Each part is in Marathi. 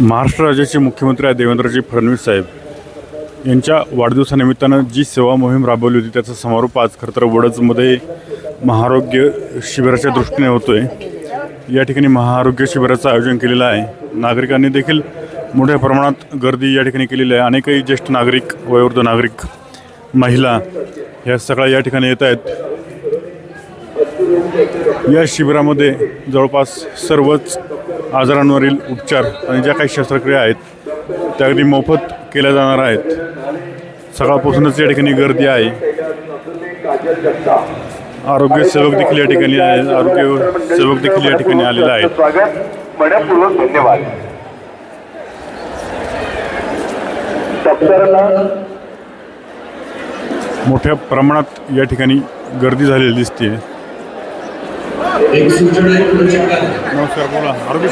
महाराष्ट्र राज्याचे मुख्यमंत्री आहे देवेंद्रजी फडणवीस साहेब. यांच्या वाढदिवसानिमित्तानं जी सेवा मोहीम राबवली होती त्याचा समारोप आज खरं तर वडजमध्ये महाआरोग्य शिबिराच्या दृष्टीने होतो आहे या ठिकाणी महाआरोग्य शिबिराचं आयोजन केलेलं आहे. नागरिकांनी देखील मोठ्या प्रमाणात गर्दी या ठिकाणी केलेली आहे. अनेकही ज्येष्ठ नागरिक वयोवृद्ध नागरिक महिला ह्या सगळ्या या ठिकाणी येत आहेत. या शिबिरामध्ये जवळपास सर्वच आजारांवरील उपचार आणि ज्या काही शस्त्रक्रिया आहेत त्या अगदी मोफत केल्या जाणार आहेत. सकाळपासूनच या ठिकाणी गर्दी आहे. आरोग्य सेवक देखील या ठिकाणी आहे. आरोग्य सेवक देखील या ठिकाणी आलेला आहे. मनपूर्वक धन्यवाद मोठ्या प्रमाणात या ठिकाणी गर्दी झालेली दिसते एक सूचना करू शकता नमस्कार बोला आरोग्य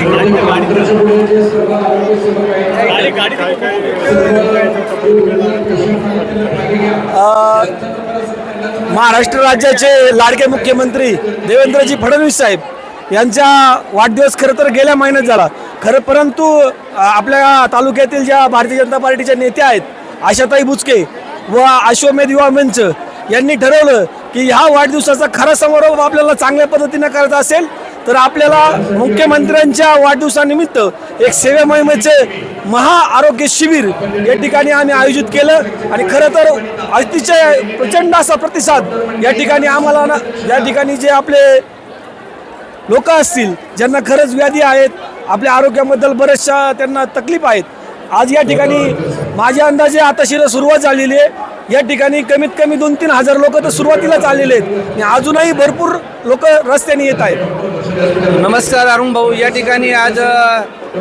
महाराष्ट्र राज्याचे लाडके मुख्यमंत्री देवेंद्रजी फडणवीस साहेब यांचा वाढदिवस खरं तर गेल्या महिन्यात झाला खरं परंतु आपल्या तालुक्यातील ज्या भारतीय जनता पार्टीच्या नेत्या आहेत आशाताई बुचके व अश्वमेध युवा मंच यांनी ठरवलं की ह्या वाढदिवसाचा खरा समारोप आपल्याला चांगल्या पद्धतीनं करायचा असेल तर आपल्याला मुख्यमंत्र्यांच्या वाढदिवसानिमित्त एक सेवा मोहिमेचे महा आरोग्य शिबिर या ठिकाणी आम्ही आयोजित केलं. आणि खरं तर अतिशय प्रचंड असा प्रतिसाद या ठिकाणी आम्हाला ना या ठिकाणी जे आपले लोक असतील ज्यांना खरंच व्याधी आहेत आपल्या आरोग्याबद्दल बऱ्याचशा त्यांना तकलीफ आहेत आज या ठिकाणी माझ्या अंदाजे आता सुरुवात झालेली आहे. या ठिकाणी कमीत कमी दोन तीन हजार लोक तर सुरुवातीलाच आलेले आहेत. आणि अजूनही भरपूर लोक रस्त्याने येत आहेत. नमस्कार अरुण भाऊ. या ठिकाणी आज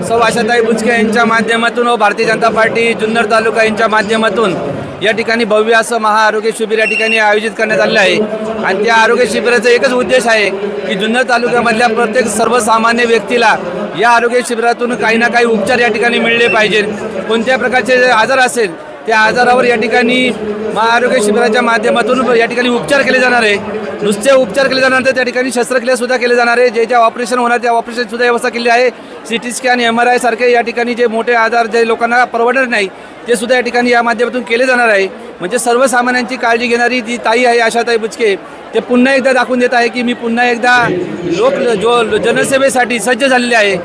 सौ आशाताई बुचके यांच्या माध्यमातून व भारतीय जनता पार्टी जुन्नर तालुका यांच्या माध्यमातून या ठिकाणी भव्य असं महाआरोग्य शिबिर या ठिकाणी आयोजित करण्यात आलेलं आहे. आणि त्या आरोग्य शिबिराचा एकच उद्देश आहे की जुन्नर तालुक्यामधल्या प्रत्येक सर्वसामान्य व्यक्तीला या आरोग्य शिबिरातून काही ना काही उपचार या ठिकाणी मिळले पाहिजेत. कोणत्या प्रकारचे जे आजार असेल त्या आजारावर या ठिकाणी महाआरोग्य शिबिराच्या माध्यमातून या ठिकाणी उपचार केले जाणार आहे. नुसते उपचार केले जाणार त्या ठिकाणी शस्त्रक्रियासुद्धा केले जाणार आहे. जे ज्या ऑपरेशन होणार त्या ऑपरेशनसुद्धा व्यवस्था केली आहे. C T scan M R I सारखे या ठिकाणी जे मोठे आजार जे लोकांना परवडणार नाही ते सुद्धा या ठिकाणी या माध्यमातून केले जाणार आहे. म्हणजे सर्वसामान्यांची काळजी घेणारी जी ताई आहे आशाताई बुचके ते पुन्हा एकदा दाखवून देत आहे की मी पुन्हा एकदा लोक जो जनसेवेसाठी सज्ज झालेले आहे.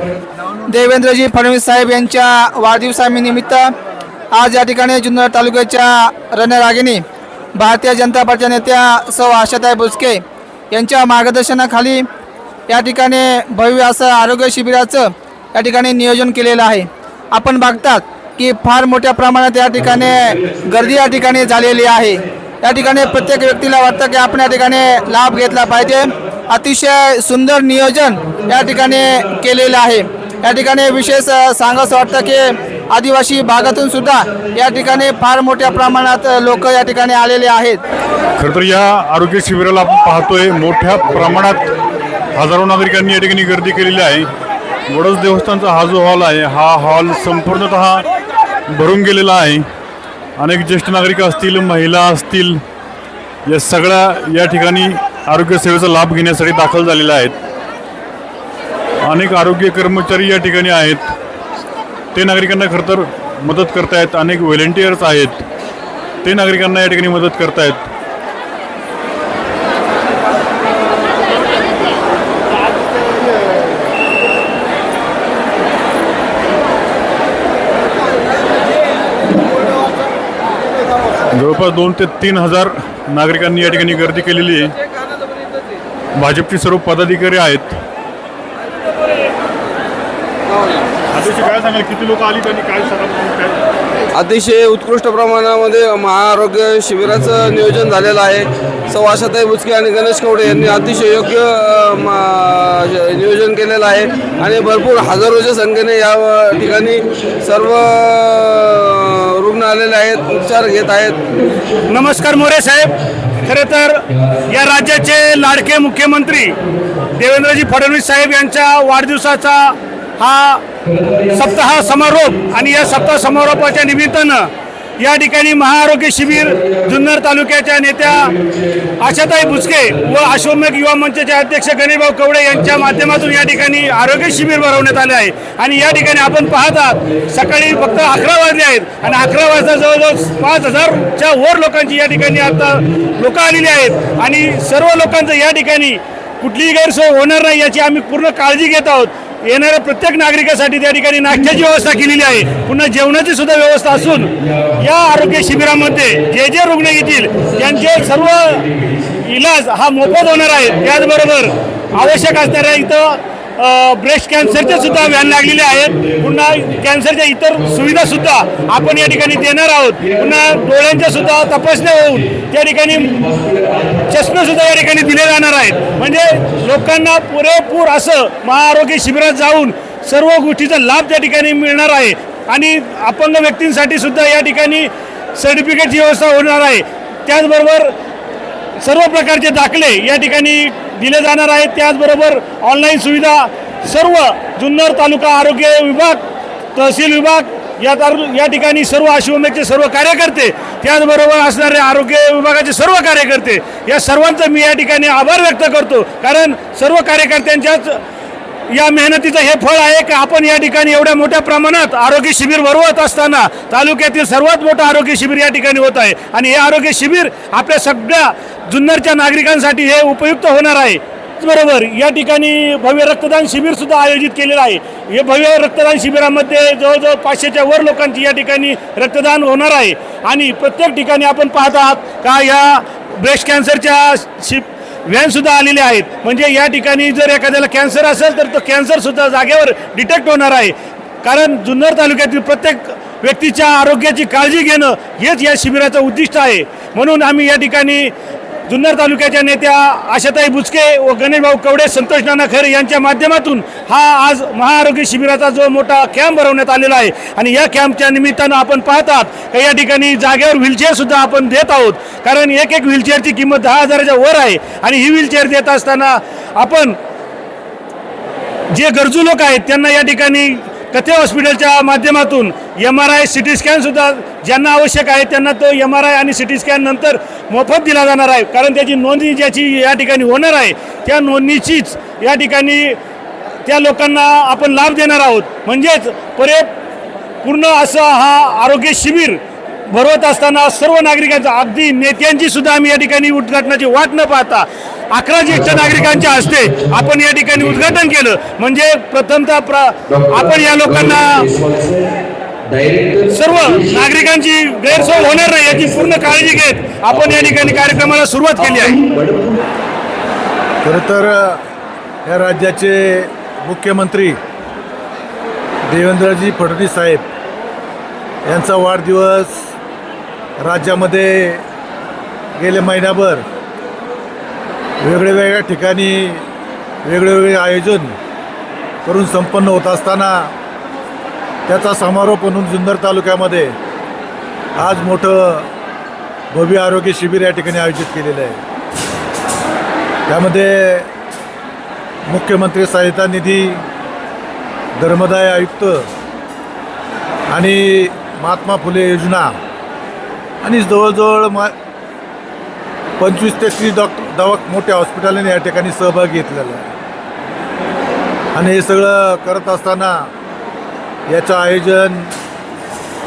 देवेंद्रजी फडणवीस साहेब यांच्या वाढदिवसानिमित्त आज या ठिकाणी जुन्नर तालुक्याच्या रणरागिणी भारतीय जनता पार्टीच्या नेत्या सौ आशाताई बुचके यांच्या मार्गदर्शनाखाली या ठिकाणी भव्य असं आरोग्य शिबिराचं या ठिकाणी नियोजन केलेलं आहे. आपण बघतात की फार मोठ्या प्रमाणात या ठिकाणी गर्दी या ठिकाणी झालेली आहे. या ठिकाणी प्रत्येक व्यक्तीला वाटतं की आपण या ठिकाणी लाभ घेतला पाहिजे. अतिशय सुंदर नियोजन या ठिकाणी केलेलं आहे. या ठिकाणी विशेष अ, वाटतं की आदिवासी भागातून सुद्धा या ठिकाणी फार मोठ्या प्रमाणात लोक या ठिकाणी आलेले आहेत. खरं तर या आरोग्य शिबिराला आपण पाहतोय मोठ्या प्रमाणात हजारो नागरिकांनी या ठिकाणी गर्दी केलेली आहे. वडस देवस्थानचा हा जो हॉल आहे हा हॉल संपूर्णतः भरून गेलेला आहे. अनेक ज्येष्ठ नागरिक असतील महिला असतील या सगळ्या या ठिकाणी आरोग्य सेवेचा लाभ घेण्यासाठी दाखल झालेल्या आहेत. अनेक आरोग्य कर्मचारी या ठिकाणी आहेत. ते नागरिकांना खरं तर मदत करतायत. अनेक व्हॉलेंटियर्स आहेत. ते नागरिकांना या ठिकाणी मदत करतायत. जवळपास दोन ते तीन हजार नागरिकांनी या ठिकाणी गर्दी केलेली आहे. भाजपचे सर्व पदाधिकारी आहेत. अध्यक्ष काय सांगाल? किती लोक आली आणि काय सांगाल काय? अतिशय उत्कृष्ट प्रमाणामध्ये महाआरोग्य शिबिराचं नियोजन झालेलं आहे. सौ आशाताई बुचके आणि गणेश कवडे यांनी अतिशय योग्य नियोजन केलेलं आहे. आणि भरपूर हजारोच्या संख्येने या ठिकाणी सर्व रुग्ण आलेले आहेत उपचार घेत आहेत. नमस्कार मोरे साहेब. खरे तर या राज्याचे लाडके मुख्यमंत्री देवेंद्रजी फडणवीस साहेब यांच्या वाढदिवसाचा हा सप्ताह समारोप आणि या सप्ताह समारोपाच्या निमित्तानं या ठिकाणी महाआरोग्य शिबिर जुन्नर तालुक्याच्या नेत्या आशाताई भुसके व अश्वमेघ युवा मंचाचे अध्यक्ष गणेशभाऊ कवडे यांच्या माध्यमातून या ठिकाणी आरोग्य शिबिर भरवण्यात आले आहे. आणि या ठिकाणी आपण पाहत आहात सकाळी फक्त अकरा वाजले आहेत आणि अकरा वाजता जवळजवळ पाच हजारच्या वर लोकांची या ठिकाणी आता लोकं आलेली आहेत. आणि सर्व लोकांचं या ठिकाणी कुठलीही गैरसोय होणार नाही याची आम्ही पूर्ण काळजी घेत आहोत. येणाऱ्या प्रत्येक नागरिकासाठी त्या ठिकाणी नाश्त्याची व्यवस्था केलेली आहे. पुन्हा जेवणाची सुद्धा व्यवस्था असून या आरोग्य शिबिरामध्ये जे जे रुग्ण येतील त्यांचे सर्व इलाज हा मोफत होणार आहे. त्याचबरोबर आवश्यक असणाऱ्या इथं ब्रेस्ट कॅन्सरच्या सुद्धा व्हॅन लागलेले आहेत. पुन्हा कॅन्सरच्या इतर सुविधा सुद्धा आपण या ठिकाणी देणार आहोत. पुन्हा डोळ्यांच्या सुद्धा तपासण्या होऊन त्या ठिकाणी चष्मे सुद्धा या ठिकाणी दिले जाणार आहेत. म्हणजे लोकांना पुरेपूर असं महाआरोग्य शिबिरात जाऊन सर्व गोष्टीचा लाभ त्या ठिकाणी मिळणार आहे. आणि अपंग व्यक्तींसाठी सुद्धा या ठिकाणी सर्टिफिकेटची व्यवस्था होणार आहे. त्याचबरोबर सर्व प्रकारचे दाखले या ठिकाणी दिले जाणार आहेत. त्याचबरोबर ऑनलाईन सुविधा सर्व जुन्नर तालुका आरोग्य विभाग तहसील विभाग या तालु या ठिकाणी सर्व आशिवमेचे सर्व कार्यकर्ते त्याचबरोबर असणारे आरोग्य विभागाचे सर्व कार्यकर्ते या सर्वांचं मी या ठिकाणी आभार व्यक्त करतो. कारण सर्व कार्यकर्त्यांच्याच या मेहनतीचं हे फळ आहे की आपण या ठिकाणी एवढ्या मोठ्या प्रमाणात आरोग्य शिबिर भरवत असताना तालुक्यातील सर्वात मोठं आरोग्य शिबिर या ठिकाणी होत आहे. आणि हे आरोग्य शिबिर आपल्या सगळ्या जुन्नरच्या नागरिकांसाठी हे उपयुक्त होणार आहे. बरोबर या ठिकाणी भव्य रक्तदान शिबिर सुद्धा आयोजित केलेलं आहे. हे भव्य रक्तदान शिबिरामध्ये जवळजवळ पाचशेच्या वर लोकांची या ठिकाणी रक्तदान होणार आहे. आणि प्रत्येक ठिकाणी आपण पाहत आहात का या ब्रेस्ट कॅन्सरच्या शिब व्हॅनसुद्धा आलेले आहेत. म्हणजे या ठिकाणी जर एखाद्याला कॅन्सर असेल तर तो कॅन्सरसुद्धा जागेवर डिटेक्ट होणार आहे. कारण जुन्नर तालुक्यातील प्रत्येक व्यक्तीच्या आरोग्याची काळजी घेणं हेच या शिबिराचं उद्दिष्ट आहे. म्हणून आम्ही या ठिकाणी जुन्नर तालुक्याच्या नेत्या आशाताई बुचके व गणेशभाऊ कवडे संतोष नाना खैरे यांच्या माध्यमातून हा आज महाआरोग्य शिबिराचा जो मोठा कॅम्प भरवण्यात आलेला आहे. आणि या कॅम्पच्या निमित्तानं आपण पाहतात का या ठिकाणी जागेवर व्हीलचेअरसुद्धा आपण देत आहोत. कारण एक एक व्हीलचेअरची किंमत दहा हजाराच्या वर आहे. आणि ही व्हीलचेअर देत असताना आपण जे गरजू लोक आहेत त्यांना या ठिकाणी कथे हॉस्पिटलच्या माध्यमातून M R I C T स्कॅनसुद्धा ज्यांना आवश्यक आहे त्यांना तो एम आर आय आणि सी टी स्कॅन नंतर मोफत दिला जाणार आहे. कारण त्याची नोंदणी ज्याची या ठिकाणी होणार आहे त्या नोंदणीचीच या ठिकाणी त्या लोकांना आपण लाभ देणार आहोत. म्हणजेच परे पूर्ण असं हा आरोग्य शिबिर भरवत असताना सर्व नागरिकांचा अगदी नेत्यांची सुद्धा आम्ही या ठिकाणी उद्घाटनाची वाट न पाहता अकरा ज्येष्ठ नागरिकांच्या हस्ते आपण या ठिकाणी उद्घाटन केलं. म्हणजे प्रथमतः प्र आपण या लोकांना सर्व नागरिकांची गैरसोय होणार नाही याची पूर्ण काळजी घेत आपण या ठिकाणी कार्यक्रमाला सुरुवात केली आहे. खरं तर या राज्याचे मुख्यमंत्री देवेंद्रजी फडणवीस साहेब यांचा वाढदिवस राज्यामध्ये गेले महिनाभर वेगळ्या ठिकाणी वेगळेवेगळे आयोजन करून संपन्न होत असताना त्याचा समारोप म्हणून जुन्नर तालुक्यामध्ये आज मोठं भव्य आरोग्य शिबिर या ठिकाणी आयोजित केलेलं आहे. त्यामध्ये मुख्यमंत्री सहायता निधी धर्मदाय आयुक्त आणि महात्मा फुले योजना आणि जवळजवळ मा पंचवीस ते तीस डॉक्टर दवा मोठ्या हॉस्पिटलने या ठिकाणी सहभाग घेतलेला आहे. आणि हे सगळं करत असताना याचं आयोजन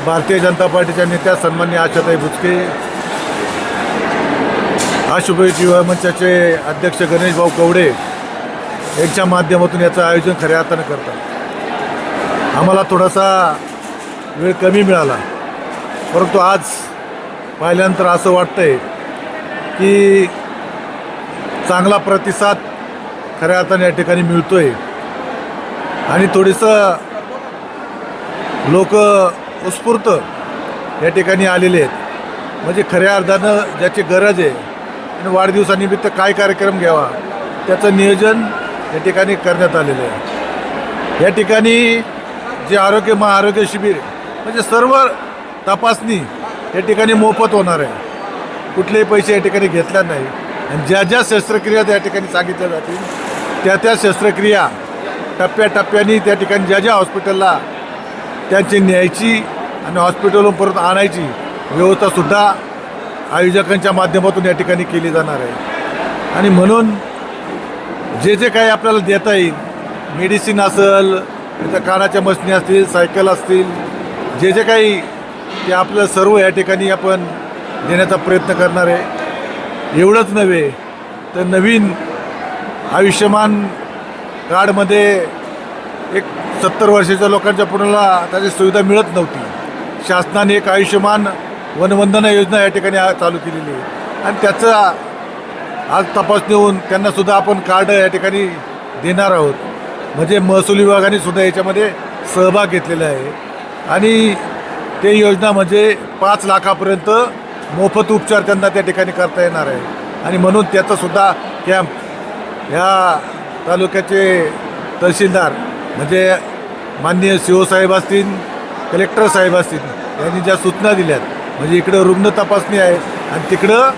भारतीय जनता पार्टीच्या नेत्या सन्मान्य आशाताई भुचके आशुभाई युवा मंचाचे अध्यक्ष गणेशभाऊ कवडे यांच्या माध्यमातून याचं आयोजन खऱ्या अर्थानं करतात. आम्हाला थोडासा वेळ कमी मिळाला परंतु आज पाहिल्यानंतर असं वाटतंय की चांगला प्रतिसाद खऱ्या अर्थाने या ठिकाणी मिळतोय. आणि थोडंसं लोक उत्स्फूर्त या ठिकाणी आलेले आहेत. म्हणजे खऱ्या अर्थानं ज्याची गरज आहे आणि वाढदिवसानिमित्त काय कार्यक्रम घ्यावा त्याचं नियोजन या ठिकाणी करण्यात आलेलं आहे. या ठिकाणी जे आरोग्य महाआरोग्य शिबिर म्हणजे सर्व तपासणी या ठिकाणी मोफत होणार आहे. कुठलेही पैसे या ठिकाणी घेतल्या नाही. आणि ज्या ज्या शस्त्रक्रिया त्या ठिकाणी सांगितल्या जातील त्या त्या शस्त्रक्रिया टप्प्याटप्प्याने त्या ठिकाणी ज्या ज्या हॉस्पिटलला त्यांची न्यायची आणि हॉस्पिटलहून परत आणायची व्यवस्थासुद्धा आयोजकांच्या माध्यमातून या ठिकाणी केली जाणार आहे. आणि म्हणून जे जे काही आपल्याला देता येईल मेडिसिन असेल त्या कानाच्या मशनी असतील सायकल असतील जे जे काही ते आपलं सर्व या ठिकाणी आपण देण्याचा प्रयत्न करणार आहे. एवढंच नव्हे तर नवीन आयुष्यमान कार्डमध्ये एक सत्तर वर्षाच्या लोकांच्या पुण्याला त्याची सुविधा मिळत नव्हती. शासनाने एक आयुष्यमान वनवंदना योजना या ठिकाणी चालू केलेली आहे. आणि त्याचा आज तपासणी होऊन त्यांनासुद्धा आपण कार्ड या ठिकाणी देणार आहोत. म्हणजे महसूल विभागाने सुद्धा याच्यामध्ये सहभाग घेतलेला आहे. आणि ते योजना म्हणजे पाच लाखापर्यंत मोफत उपचार त्यांना त्या ठिकाणी करता येणार आहे. आणि म्हणून त्याचासुद्धा कॅम्प ह्या तालुक्याचे तहसीलदार म्हणजे माननीय सी साहेब असतील कलेक्टर साहेब असतील यांनी ज्या सूचना दिल्यात म्हणजे इकडं रुग्ण तपासणी आहे आणि तिकडं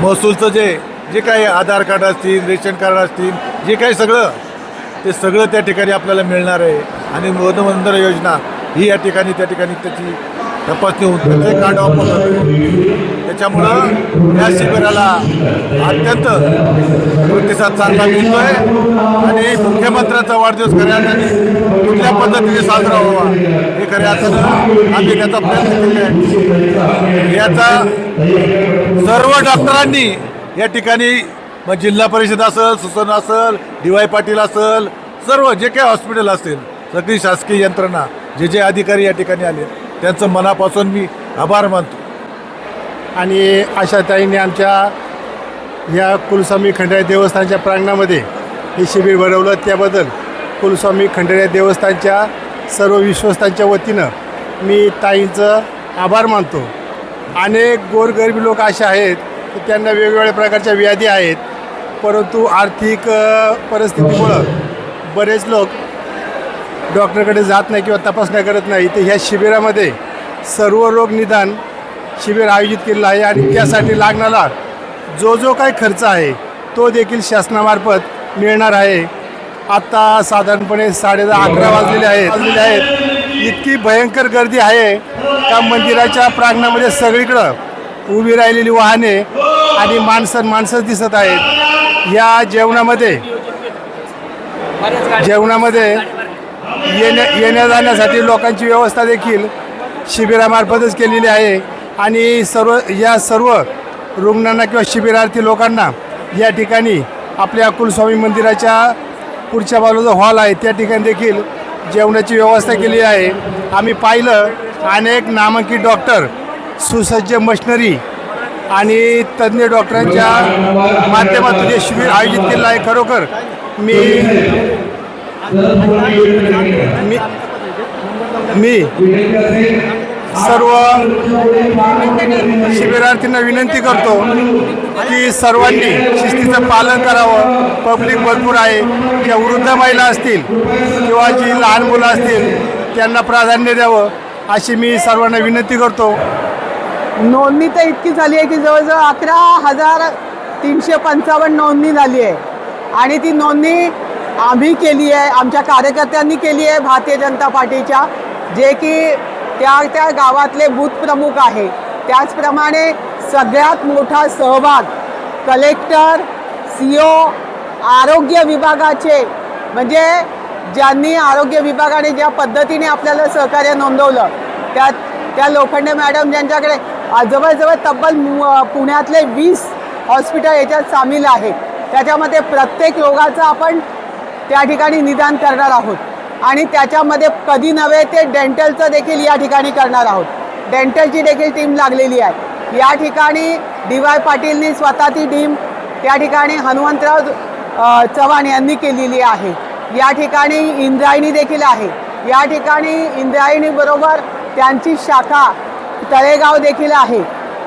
महसूलचं जे जे काही आधार कार्ड असतील रेशन कार्ड असतील जे काही सगळं ते सगळं त्या ठिकाणी आपल्याला मिळणार आहे. आणि वनवंदना योजना ही या ठिकाणी त्या ठिकाणी त्याची तपासणी होऊन ते कार्ड ऑफ त्याच्यामुळं या शिबिराला अत्यंत प्रतिसाद चांगला मिळतोय आणि मुख्यमंत्र्यांचा वाढदिवस खऱ्या अर्थाने कुठल्या पद्धतीने साजरा व्हावा हे खऱ्या अर्थानं आम्ही त्याचा प्रयत्न केला आहे. याचा सर्व डॉक्टरांनी या ठिकाणी मग जिल्हा परिषद असेल सुसन असेल डी वाय पाटील असेल सर्व जे काही हॉस्पिटल असेल सगळी शासकीय यंत्रणा जे जे अधिकारी या ठिकाणी आले त्यांचं मनापासून मी आभार मानतो. आणि आशाताईंनी आमच्या या कुलस्वामी खंडाळी देवस्थानच्या प्रांगणामध्ये हे शिबिर भरवलं. त्याबद्दल कुलस्वामी खंडाळी देवस्थानच्या सर्व विश्वस्तांच्या वतीनं मी ताईंचं आभार मानतो. अनेक गोरगरिबी लोक असे आहेत की त्यांना वेगवेगळ्या प्रकारच्या व्याधी आहेत. परंतु आर्थिक परिस्थितीमुळं बरेच लोक डॉक्टरकडे जात नाही किंवा तपासण्या करत नाही तर ह्या शिबिरामध्ये सर्व रोग निदान शिबिर आयोजित केलेलं आहे आणि त्यासाठी लागणारा जो जो काही खर्च आहे तो देखील शासनामार्फत मिळणार आहे. आत्ता साधारणपणे साडे दहा अकरा वाजलेले आहेत. वाजलेले आहेत. इतकी भयंकर गर्दी आहे त्या मंदिराच्या प्रांगणामध्ये सगळीकडं उभी राहिलेली वाहने आणि माणसं माणसं दिसत आहेत. या जेवणामध्ये जेवणामध्ये येण्या येण्या जाण्यासाठी लोकांची व्यवस्था देखील शिबिरामार्फतच केलेली आहे. आणि सर्व या सर्व रुग्णांना किंवा शिबिरार्थी लोकांना या ठिकाणी आपल्या अकुलस्वामी मंदिराच्या पुढच्या बाजूला जो हॉल आहे त्या ठिकाणी देखील जेवणाची व्यवस्था केली आहे. आम्ही पाहिलं अनेक नामांकित डॉक्टर सुसज्ज मशनरी आणि तज्ज्ञ डॉक्टरांच्या माध्यमातून जे शिबिर आयोजित केलं आहे खरोखर मी मी मी सर्व शिबिरार्थींना विनंती करतो की सर्वांनी शिस्तीचं पालन करावं. पब्लिक भरपूर आहे. ज्या वृद्ध महिला असतील किंवा जी लहान मुलं असतील त्यांना प्राधान्य द्यावं अशी मी सर्वांना विनंती करतो. नोंदणी तर इतकी झाली आहे की जवळजवळ अकरा हजार तीनशे पंचावन्न नोंदणी झाली आहे. आणि ती नोंदणी आम्ही केली आहे आमच्या कार्यकर्त्यांनी केली आहे भारतीय जनता पार्टीच्या जे की त्या त्या गावातले बूथ प्रमुख आहे. त्याचप्रमाणे सगळ्यात मोठा सहभाग कलेक्टर सी ओ आरोग्य विभागाचे म्हणजे ज्यांनी आरोग्य विभागाने ज्या पद्धतीने आपल्याला सहकार्य नोंदवलं त्या त्या लोखंडे मॅडम ज्यांच्याकडे जवळजवळ तब्बल मु- पुण्यातले वीस हॉस्पिटल याच्यात सामील आहेत. त्याच्यामध्ये प्रत्येक रोगाचं आपण त्या ठिकाणी निदान करणार आहोत. आणि त्याच्यामध्ये कधी नव्हे ते डेंटलचं देखील या ठिकाणी करणार आहोत. डेंटलची देखील टीम लागलेली आहे. या ठिकाणी डी वाय पाटीलनी स्वतःची टीम त्या ठिकाणी हनुमंतराव चव्हाण यांनी केलेली आहे. या ठिकाणी इंद्रायणी देखील आहे. या ठिकाणी इंद्रायणीबरोबर त्यांची शाखा तळेगाव देखील आहे.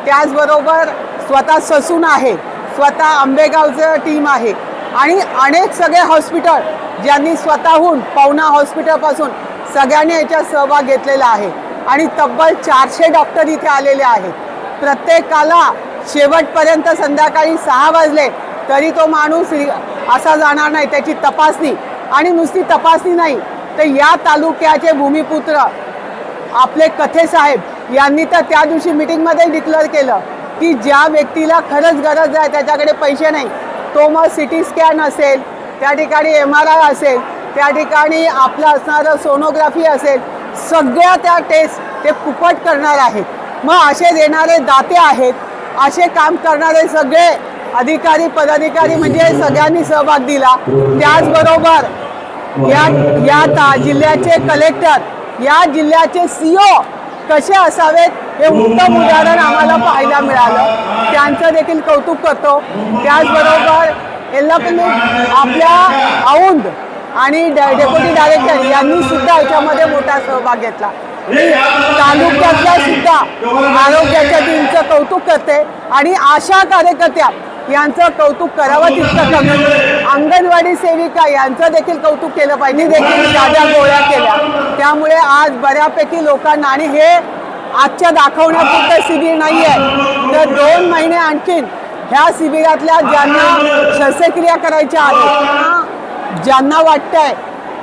त्याचबरोबर स्वतः ससून आहे. स्वतः आंबेगावचं टीम आहे. आणि अनेक सगळे हॉस्पिटल ज्यांनी स्वतःहून पवना हॉस्पिटलपासून सगळ्यांनी याच्यात सहभाग घेतलेला आहे. आणि तब्बल चारशे डॉक्टर इथे आलेले आहेत. प्रत्येकाला शेवटपर्यंत संध्याकाळी सहा वाजले तरी तो माणूस असा जाणार नाही त्याची तपासणी. आणि नुसती तपासणी नाही तर या तालुक्याचे भूमिपुत्र आपले कथे साहेब यांनी तर त्या दिवशी मिटिंगमध्ये डिक्लेअर केलं की ज्या व्यक्तीला खरंच गरज आहे त्याच्याकडे पैसे नाही तो मग सी टी स्कॅन असेल त्या ठिकाणी एम आर आय असेल त्या ठिकाणी आपलं असणारं सोनोग्राफी असेल सगळ्या त्या टेस्ट ते फुकट करणार आहेत. मग असे देणारे दाते आहेत असे काम करणारे सगळे अधिकारी पदाधिकारी म्हणजे सगळ्यांनी सहभाग दिला. त्याचबरोबर या या ता जिल्ह्याचे कलेक्टर या जिल्ह्याचे सीओ कसे असावेत? हे उत्तम उदाहरण आम्हाला पाहायला मिळालं. त्यांचं देखील कौतुक करतो. त्याचबरोबर एल्लापल्ली आपल्या औंध आणि डेप्युटी डायरेक्टर यांनी सुद्धा याच्यामध्ये मोठा सहभाग घेतला. मी तालुक्यातल्या सुद्धा आरोग्याच्या टीमचं कौतुक करते आणि आशा कार्यकर्त्या यांचं कौतुक करावं तितकं कमी. अंगणवाडी सेविका यांचं देखील कौतुक केलं पाहिजे. देखील साध्या गोळ्या केल्या. त्यामुळे आज बऱ्यापैकी लोकांना आणि हे आजच्या दाखवण्यापुरतं शिबिर नाही आहे तर दोन महिने आणखीन ह्या शिबिरातल्या ज्यांना शस्त्रक्रिया करायच्या आहेत ज्यांना वाटतंय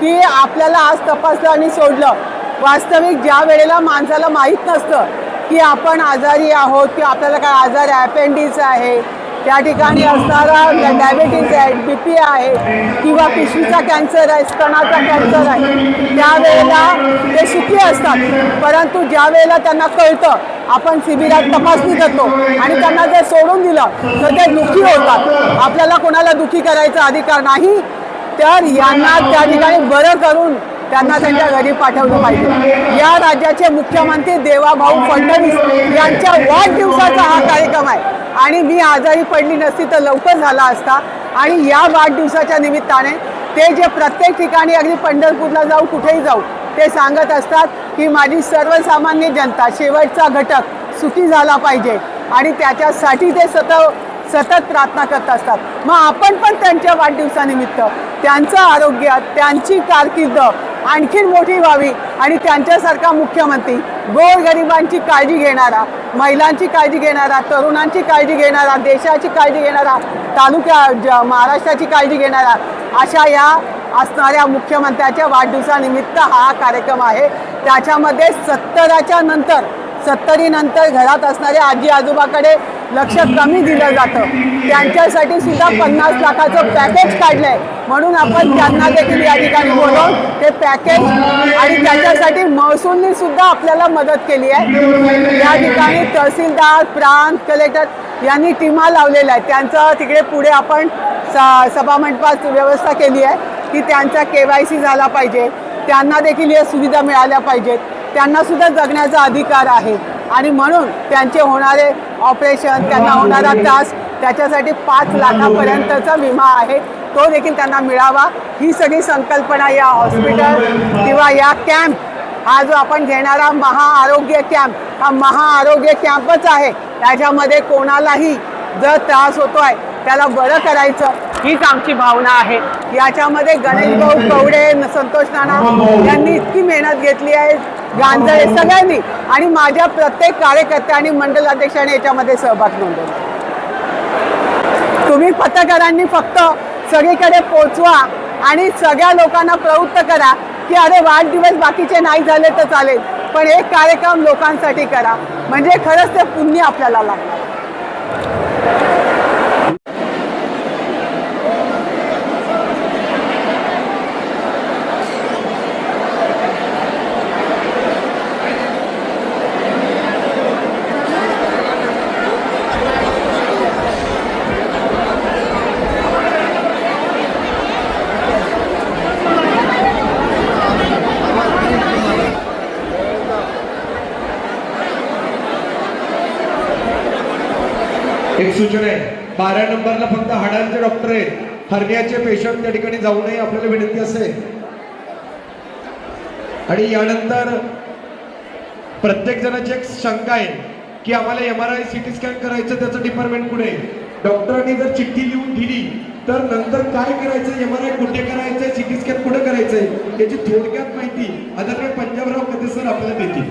की आपल्याला आज तपासलं आणि सोडलं वास्तविक ज्या वेळेला माणसाला माहीत नसतं की आपण आजारी आहोत की आपल्याला काय आजार आहे अपेंडिक्स आहे त्या ठिकाणी असणारा डायबेटीज आहे बी पी आहे किंवा पिशवीचा कॅन्सर आहे स्तनाचा कॅन्सर आहे त्यावेळेला ते सुखी असतात. परंतु ज्या वेळेला त्यांना कळतं आपण शिबिरात तपासणी करतो आणि त्यांना जर सोडून दिलं तर ते दुःखी होतात. आपल्याला कोणाला दुःखी करायचा अधिकार नाही. तर यांना त्या ठिकाणी बरं करून त्यांना त्यांच्या घरी पाठवलं पाहिजे. या राज्याचे मुख्यमंत्री देवाभाऊ फडणवीस यांच्या वाढदिवसाचा हा कार्यक्रम आहे. आणि मी आजारी पडली नसती तर लवकर झाला असता. आणि या वाढदिवसाच्या निमित्ताने ते जे प्रत्येक ठिकाणी अगदी पंढरपूरला जाऊ कुठेही जाऊ ते सांगत असतात की माझी सर्वसामान्य जनता शेवटचा घटक सुखी झाला पाहिजे. आणि त्याच्यासाठी ते सतत सतत प्रार्थना करत असतात. मग आपण पण त्यांच्या वाढदिवसानिमित्त त्यांचं आरोग्य त्यांची कारकिर्द आणखीन मोठी व्हावी आणि त्यांच्यासारखा मुख्यमंत्री गोरगरिबांची काळजी घेणारा महिलांची काळजी घेणारा तरुणांची काळजी घेणारा देशाची काळजी घेणारा तालुक्या ज- महाराष्ट्राची काळजी घेणारा अशा या असणाऱ्या मुख्यमंत्र्याच्या वाढदिवसानिमित्त हा कार्यक्रम आहे. त्याच्यामध्ये सत्तराच्या नंतर सत्तरीनंतर घरात असणाऱ्या आजी आजोबाकडे लक्ष कमी दिलं जातं. त्यांच्यासाठी सुद्धा पन्नास लाखाचं पॅकेज काढलं आहे म्हणून आपण त्यांना देखील या ठिकाणी बोलवून ते पॅकेज आणि त्याच्यासाठी महसूलनी सुद्धा आपल्याला मदत केली आहे. या ठिकाणी तहसीलदार प्रांत कलेक्टर यांनी टीमा लावलेल्या आहेत. त्यांचं तिकडे पुढे आपण स सभामंडपात व्यवस्था केली आहे की त्यांचा के वाय सी झाला पाहिजे. त्यांना देखील या सुविधा मिळाल्या पाहिजेत. त्यांना सुद्धा जगण्याचा अधिकार आहे. आणि म्हणून त्यांचे होणारे ऑपरेशन त्यांना होणारा त्रास त्याच्यासाठी पाच लाखापर्यंतचा विमा आहे. तो देखील त्यांना मिळावा. ही सगळी संकल्पना या हॉस्पिटल किंवा या कॅम्प हा जो आपण घेणारा महाआरोग्य कॅम्प हा महाआरोग्य कॅम्पच आहे. त्याच्यामध्ये कोणालाही जर त्रास होतोय त्याला बरं करायचं हीच आमची भावना आहे. याच्यामध्ये गणेश भाऊ कवडे संतोष नाना यांनी इतकी मेहनत घेतली आहे. गांजळे सगळ्यांनी आणि माझ्या प्रत्येक कार्यकर्त्या आणि मंडल अध्यक्षाने याच्यामध्ये सहभाग नोंदवला. तुम्ही पत्रकारांनी फक्त सगळीकडे पोचवा आणि सगळ्या लोकांना प्रवृत्त करा की अरे वाढदिवस बाकीचे नाही झाले तर चालेल पण एक कार्यक्रम लोकांसाठी करा. म्हणजे खरंच ते पुण्य आपल्याला लागणार. एक सूचना आहे. बारा नंबरला फक्त हाडांचे डॉक्टर आहेत. हर्नियाचे पेशंट त्या ठिकाणी जाऊ नये आपल्याला विनंती असेल आणि यानंतर प्रत्येक जणाची एक शंका आहे की आम्हाला M R I C T scan करायचं त्याचं डिपार्टमेंट कुठे डॉक्टरांनी जर चिठ्ठी लिहून दिली तर नंतर काय करायचं एम आर आय कुठे करायचंय? सिटी स्कॅन कुठे करायचंय? याची थोडक्यात माहिती आदरणीय पंजाबराव कधी सर आपल्याला देतील.